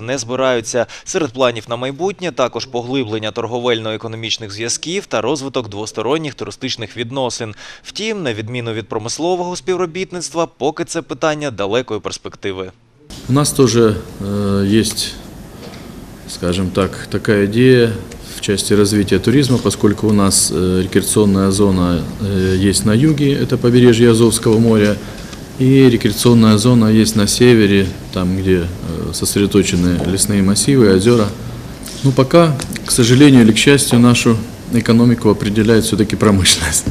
не збираються. Серед планів на майбутнє також поглиблення торговельно-економічних зв'язків та розвиток двосторонніх туристичних відносин. Втім, на відміну від промислового співробітництва, поки це питання далекої перспективи. У нас тоже э, есть, скажем так, такая идея в части развития туризма, поскольку у нас э, рекреационная зона э, есть на юге, это побережье Азовского моря, и рекреационная зона есть на севере, там, где э, сосредоточены лесные массивы, озера. Но пока, к сожалению или к счастью, нашу экономику определяет все-таки промышленность.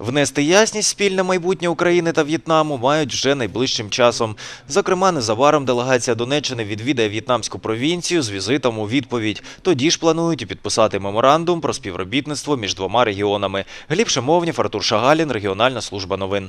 Внести ясність в спільне майбутнє України та В'єтнаму мають вже найближчим часом. Зокрема, незабаром делегація Донеччини відвідає в'єтнамську провінцію з візитом у відповідь. Тоді ж планують і підписати меморандум про співробітництво між двома регіонами. Гліб Шимовнів, Артур Шагалін, Регіональна служба новин.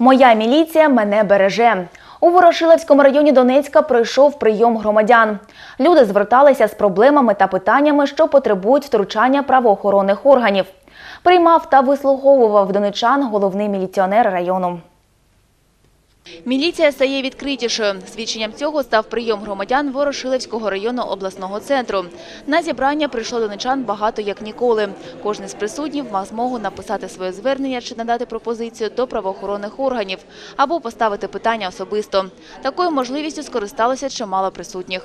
Моя міліція мене береже. У Ворошиловському районі Донецька пройшов прийом громадян. Люди зверталися з проблемами та питаннями, що потребують втручання правоохоронних органів. Приймав та вислуховував донечан головний міліціонер району. Міліція стає відкритішою. Свідченням цього став прийом громадян Ворошилівського району обласного центру. На зібрання прийшло донечан багато як ніколи. Кожен з присутніх мав змогу написати своє звернення чи надати пропозицію до правоохоронних органів або поставити питання особисто. Такою можливістю скористалося чимало присутніх.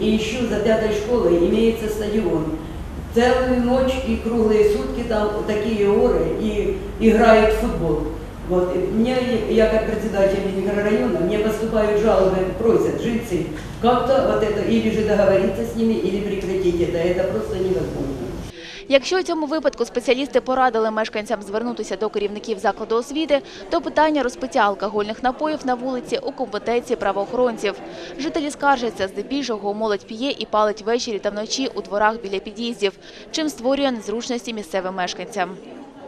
И еще за пятой школой имеется стадион. Целую ночь и круглые сутки там вот такие оры и играют в футбол. Вот. И Мне, я как председатель микрорайона, мне поступают жалобы, просят жильцы как-то вот это или же договориться с ними, или прекратить это. Это просто невозможно. Якщо у цьому випадку спеціалісти порадили мешканцям звернутися до керівників закладу освіти, то питання розпиття алкогольних напоїв на вулиці у компетенції правоохоронців. Жителі скаржаться, здебільшого молодь п'є і палить ввечері та вночі у дворах біля під'їздів, чим створює незручності місцевим мешканцям.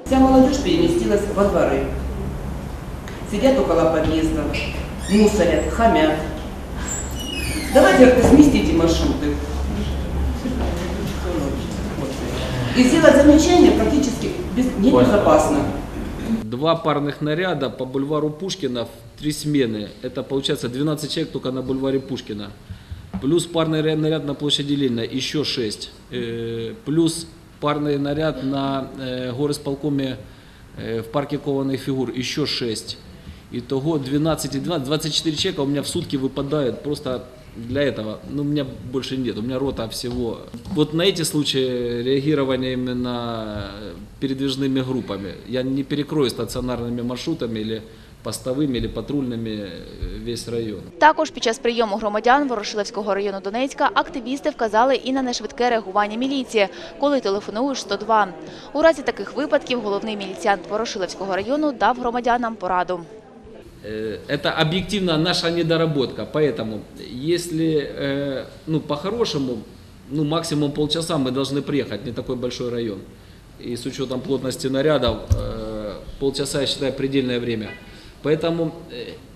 Вся молодежь переместилась во дворы. Сидят около подъездов, мусорят, хамят. Давайте как-то сместите маршруты. И сделать замечание практически без- небезопасно. Два парных наряда по бульвару Пушкина в три смены. Это получается 12 человек только на бульваре Пушкина. Плюс парный ря- наряд на площади Ленина, еще 6. Э, Плюс парный наряд на э, горосполкоме э, в парке кованых фигур, еще 6. Итого 12 и 12, 24 человека у меня в сутки выпадает просто для этого. Ну, у меня больше нет, у меня рота всего. Вот на эти случаи реагирования именно передвижными группами. Я не перекрою стационарными маршрутами или постовыми или патрульными э, весь район. Також під час прийому громадян Ворошилівського району Донецька активісти вказали і на нешвидке реагування міліції, коли телефонуєш 102. У разі таких випадків головний міліціант Ворошилівського району дав громадянам пораду. Э, Это объективно наша недоработка, поэтому если э, ну, по-хорошему, ну, максимум полчаса мы должны приехать, не такой большой район. И с учетом плотности нарядов, э, полчаса, я считаю, предельное время. Поэтому,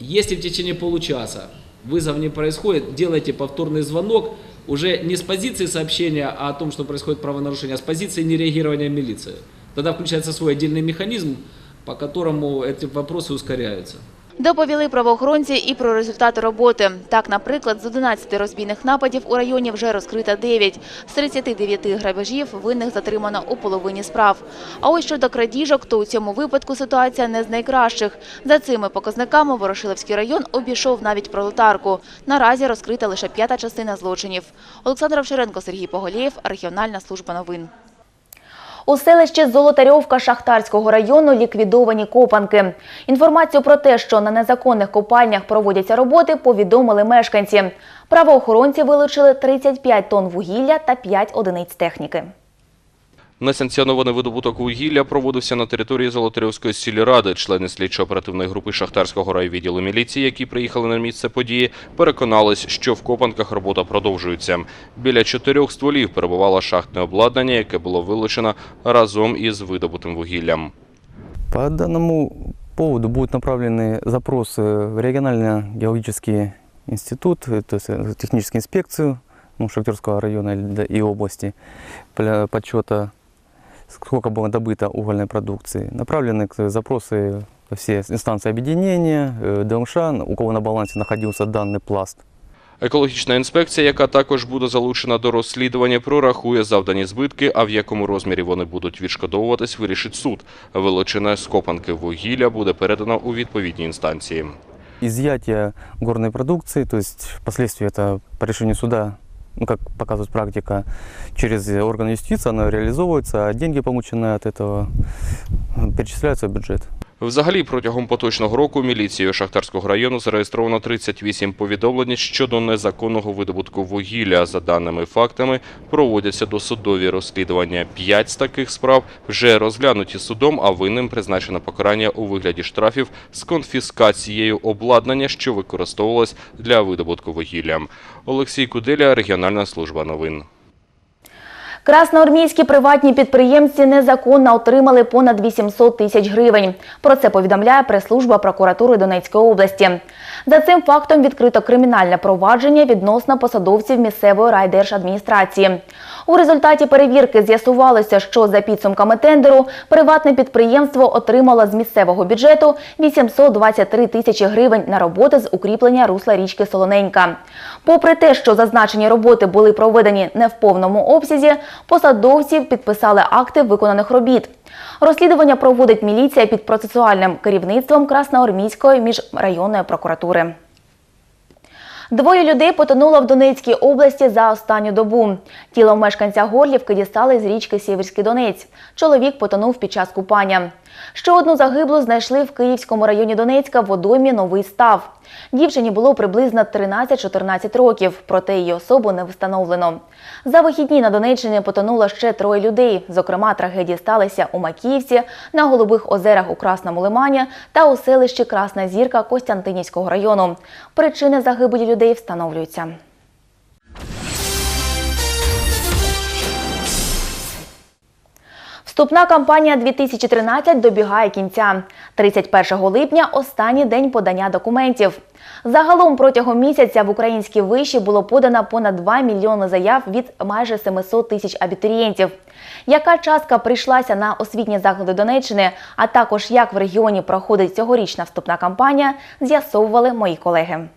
если в течение получаса вызов не происходит, делайте повторный звонок, уже не с позиции сообщения о том, что происходит правонарушение, а с позиции нереагирования милиции. Тогда включается свой отдельный механизм, по которому эти вопросы ускоряются. Доповіли правоохоронці і про результати роботи. Так, наприклад, з 11 розбійних нападів у районі вже розкрито 9. З 39 грабежів винних затримано у половині справ. А ось щодо крадіжок, то у цьому випадку ситуація не з найкращих. За цими показниками Ворошиловський район обійшов навіть пролетарку. Наразі розкрита лише п'ята частина злочинів. Олександр Овчаренко, Сергій Поголєєв, Регіональна служба новин. У селищі Золотарьовка Шахтарського району ліквідовані копанки. Інформацію про те, що на незаконних копальнях проводяться роботи, повідомили мешканці. Правоохоронці вилучили 35 тонн вугілля та 5 одиниць техніки. Несанкціонований видобуток вугілля проводився на території Золотарівської сільради. Члени слідчо-оперативної групи Шахтарського райвідділу міліції, які приїхали на місце події, переконались, що в копанках робота продовжується. Біля чотирьох стволів перебувало шахтне обладнання, яке було вилучено разом із видобутим вугіллям. По данному поводу будут направлены запросы в региональный геологический институт, то есть э, техническую инспекцию ну, Шахтерского района или да- и области для подсчета, сколько было добыто угольной продукции. Направлены к- запросы все инстанции объединения, э, ДМШ, у кого на балансе находился данный пласт. Екологічна інспекція, яка також буде залучена до розслідування, прорахує завдані збитки, а в якому розмірі вони будуть відшкодовуватись, вирішить суд. Величина скопанки вугілля буде передана у відповідні інстанції. Изъятие горной продукции, то есть впоследствии это по решению суда, ну, как показывает практика, через органы юстиции оно реализовывается, а деньги, полученные от этого, э, перечисляются в бюджет. Взагалі, протягом поточного року міліцією Шахтарського району зареєстровано 38 повідомлень щодо незаконного видобутку вугілля. За даними фактами, проводяться досудові розслідування. П'ять з таких справ вже розглянуті судом, а винним призначено покарання у вигляді штрафів з конфіскацією обладнання, що використовувалось для видобутку вугілля. Олексій Куделя, регіональна служба новин. Красноармійські приватні підприємці незаконно отримали понад 800 тисяч гривень. Про це повідомляє прес-служба прокуратури Донецької області. За цим фактом відкрито кримінальне провадження відносно посадовців місцевої райдержадміністрації. У результаті перевірки з'ясувалося, що за підсумками тендеру приватне підприємство отримало з місцевого бюджету 823 тисячі гривень на роботи з укріплення русла річки Солоненька. Попри те, що зазначені роботи були проведені не в повному обсязі, посадовці підписали акти виконаних робіт. Розслідування проводить міліція під процесуальним керівництвом Красноармійської міжрайонної прокуратури. Двоє людей потонуло в Донецькій області за останню добу. Тіло мешканця Горлівки дістали з річки Сіверський Донець. Чоловік потонув під час купання. Ще одну загиблу знайшли в Київському районі Донецька в водоймі Новий Став. Дівчині було приблизно 13-14 років, проте її особу не встановлено. За вихідні на Донеччині потонуло ще троє людей. Зокрема, трагедії сталися у Макіївці, на Голубих озерах у Красному Лимані та у селищі Красна Зірка Костянтинівського району. Причини загибелі людей встановлюються. Вступна кампанія 2013 добігає кінця. 31 липня – останній день подання документів. Загалом протягом місяця в українські виші було подано понад 2 мільйони заяв від майже 700 тисяч абітурієнтів. Яка частка прийшлася на освітні заклади Донеччини, а також як в регіоні проходить цьогорічна вступна кампанія, з'ясовували мої колеги.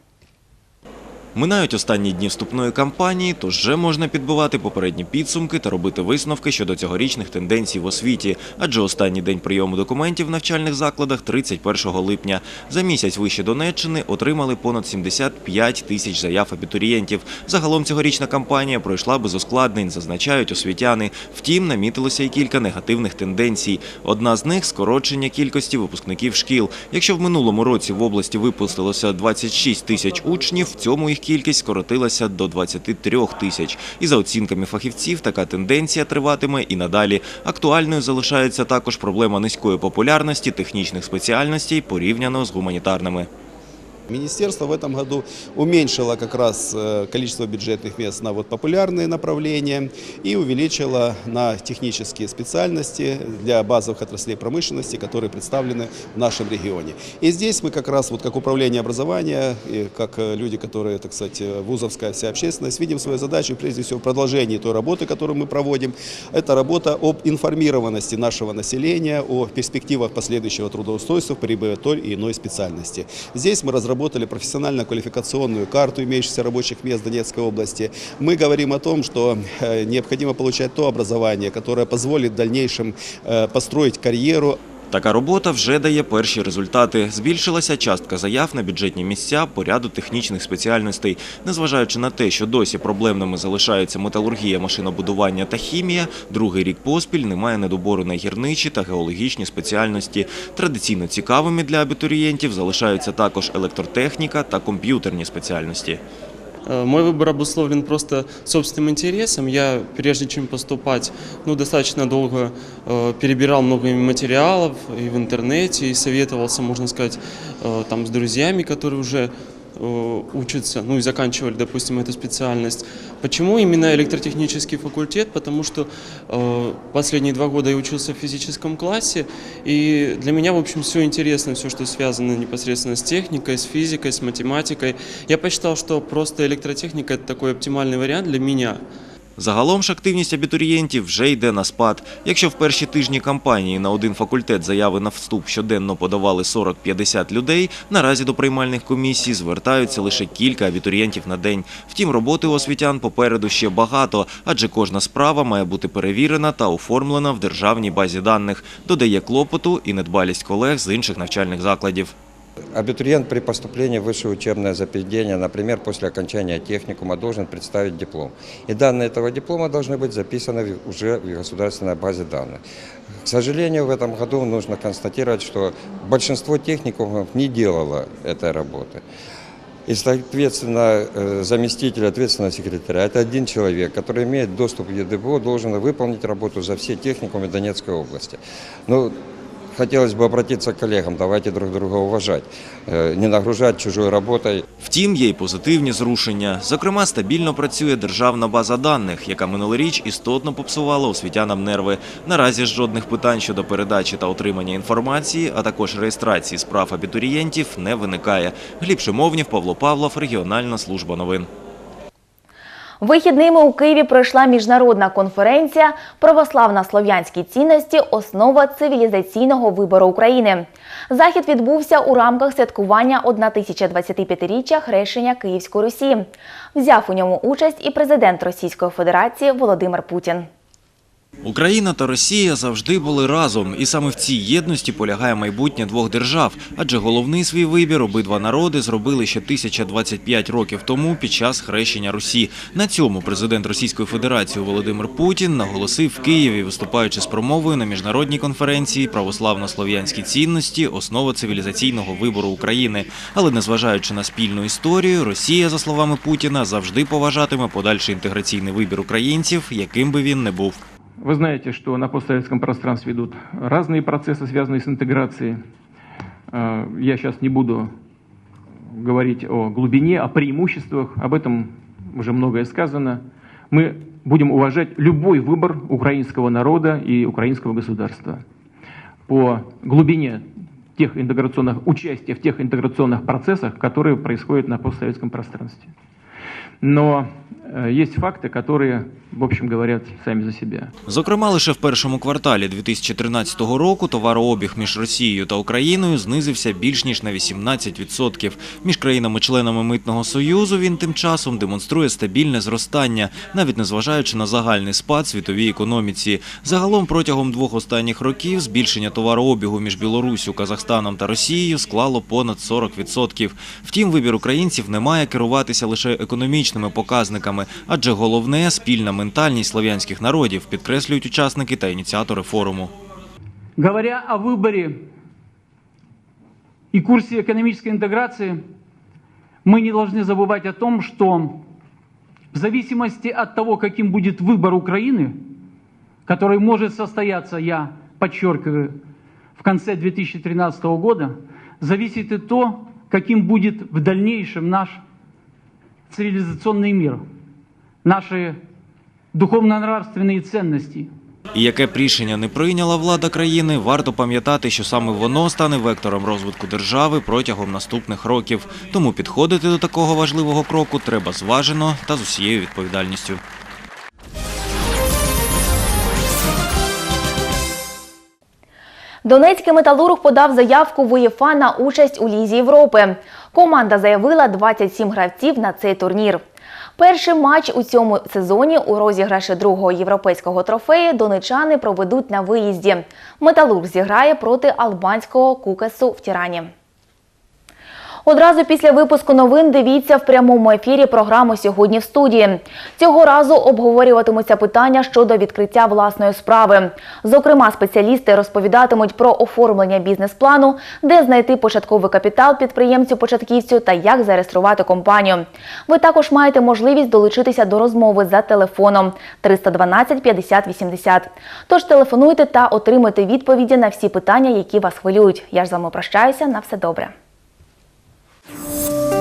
Минають останні дні вступної кампанії, тож вже можна підбивати попередні підсумки та робити висновки щодо цьогорічних тенденцій в освіті, адже останній день прийому документів в навчальних закладах 31 липня. За місяць вище Донеччини отримали понад 75 тисяч заяв абітурієнтів. Загалом цьогорічна кампанія пройшла без ускладнень, зазначають освітяни. Втім, намітилося й кілька негативних тенденцій. Одна з них – скорочення кількості випускників шкіл. Якщо в минулому році в області випустилося 26 тисяч учнів, в цьому їх кількість скоротилася до 23 тисяч. І за оцінками фахівців, така тенденція триватиме і надалі. Актуальною залишається також проблема низької популярності технічних спеціальностей порівняно з гуманітарними. Министерство в этом году уменьшило как раз э, количество бюджетных мест на вот популярные направления и увеличило на технические специальности для базовых отраслей промышленности, которые представлены в нашем регионе. И здесь мы как раз, вот как управление образования, и как э, люди, которые, так сказать, э, вузовская вся общественность, видим свою задачу прежде всего в продолжении той работы, которую мы проводим. Это работа об информированности нашего населения, о перспективах последующего трудоустройства при той или иной специальности. Здесь мы разработали профессионально-квалификационную карту имеющихся рабочих мест в Донецкой области. Мы говорим о том, что э, необходимо получать то образование, которое позволит в дальнейшем э, построить карьеру, Така робота вже дає перші результати. Збільшилася частка заяв на бюджетні місця по ряду технічних спеціальностей. Незважаючи на те, що досі проблемними залишаються металургія, машинобудування та хімія, другий рік поспіль немає недобору на гірничі та геологічні спеціальності. Традиційно цікавими для абітурієнтів залишаються також електротехніка та комп'ютерні спеціальності. Э, Мой выбор обусловлен просто собственным интересом. Я, прежде чем поступать, ну, достаточно долго э, перебирал много материалов и в интернете, и советовался, можно сказать, э, там, с друзьями, которые уже э, учатся, ну и заканчивали, допустим, эту специальность. Почему именно электротехнический факультет? Потому что э, последние два года я учился в физическом классе, и для меня, в общем, все интересно, все, что связано непосредственно с техникой, с физикой, с математикой. Я посчитал, что просто электротехника – это такой оптимальный вариант для меня. Загалом ж активність абітурієнтів вже йде на спад. Якщо в перші тижні кампанії на один факультет заяви на вступ щоденно подавали 40-50 людей, наразі до приймальних комісій звертаються лише кілька абітурієнтів на день. Втім, роботи освітян попереду ще багато, адже кожна справа має бути перевірена та оформлена в державній базі даних. Додає клопоту і недбалість колег з інших навчальних закладів. Абитуриент при поступлении в высшее учебное заведение, например, после окончания техникума, должен представить диплом. И данные этого диплома должны быть записаны уже в государственной базе данных. К сожалению, в этом году нужно констатировать, что большинство техникумов не делало этой работы. И, соответственно, э, заместитель ответственного секретаря – это один человек, который имеет доступ к ЕДБО, должен выполнить работу за все техникумы Донецкой области. Ну, хотелось бы обратиться к коллегам, давайте друг друга уважать, э, не нагружать чужой работой. Втім, є й позитивні зрушення. Зокрема, стабільно працює державна база даних, яка минулоріч істотно попсувала освітянам нерви. Наразі жодних питань щодо передачі та отримання інформації, а також реєстрації справ абітурієнтів не виникає. Гліб Шимовнів, Павло Павлов, Регіональна служба новин. Вихідними у Києві пройшла міжнародна конференція Православна слов'янські цінності основа цивілізаційного вибору України. Захід відбувся у рамках святкування 1025-річчя хрещення Київської Русі. Взяв у ньому участь і президент Російської Федерації Володимир Путін. Україна та Росія завжди були разом, і саме в цій єдності полягає майбутнє двох держав. Адже головний свій вибір обидва народи зробили ще 1025 років тому під час хрещення Русі. На цьому президент Російської Федерації Володимир Путін наголосив в Києві, виступаючи з промовою на міжнародній конференції Православно-слов'янські цінності основа цивілізаційного вибору України. Але незважаючи на спільну історію, Росія, за словами Путіна, завжди поважатиме подальший інтеграційний вибір українців, яким би він не був. Вы знаете, что на постсоветском пространстве идут разные процессы, связанные с интеграцией. Э, Я сейчас не буду говорить о глубине, о преимуществах, об этом уже многое сказано. Мы будем уважать любой выбор украинского народа и украинского государства по глубине тех интеграционных, участия в тех интеграционных процессах, которые происходят на постсоветском пространстве. Но есть факты, которые, в общем, говорят сами за себя. Зокрема, лише в першому кварталі 2013 року товарообіг між Росією та Україною знизився більш ніж на 18%. Між країнами-членами Митного Союзу він тим часом демонструє стабільне зростання, навіть незважаючи на загальний спад світовій економіці. Загалом протягом двох останніх років збільшення товарообігу між Білоруссю, Казахстаном та Росією склало понад 40%. Втім, вибір українців не має керуватися лише економічними показниками, адже головне – спільна ментальність слов'янських народів, підкреслюють учасники та ініціатори форуму. Говоря о выборе и курсе экономической интеграции, мы не должны забывать о том, что в зависимости от того, каким будет выбор Украины, который может состояться, я подчеркиваю, в конце 2013 года, зависит и то, каким будет в дальнейшем наш цивилизационный мир, наши духовно-нравственные ценности – І яке б рішення не прийняла влада країни, варто пам'ятати, що саме воно стане вектором розвитку держави протягом наступних років. Тому підходити до такого важливого кроку треба зважено та з усією відповідальністю. Донецький металург подав заявку в УЄФА на участь у Лізі Європи. Команда заявила 27 гравців на цей турнір. Перший матч у цьому сезоні у розіграші другого європейського трофею донечани проведуть на виїзді. Металург зіграє проти албанського кукесу в Тірані. Одразу після випуску новин дивіться в прямому ефірі програму «Сьогодні в студії». Цього разу обговорюватимуться питання щодо відкриття власної справи. Зокрема, спеціалісти розповідатимуть про оформлення бізнес-плану, де знайти початковий капітал підприємцю-початківцю та як зареєструвати компанію. Ви також маєте можливість долучитися до розмови за телефоном 312 50 80. Тож телефонуйте та отримуйте відповіді на всі питання, які вас хвилюють. Я ж з вами прощаюся. На все добре. Música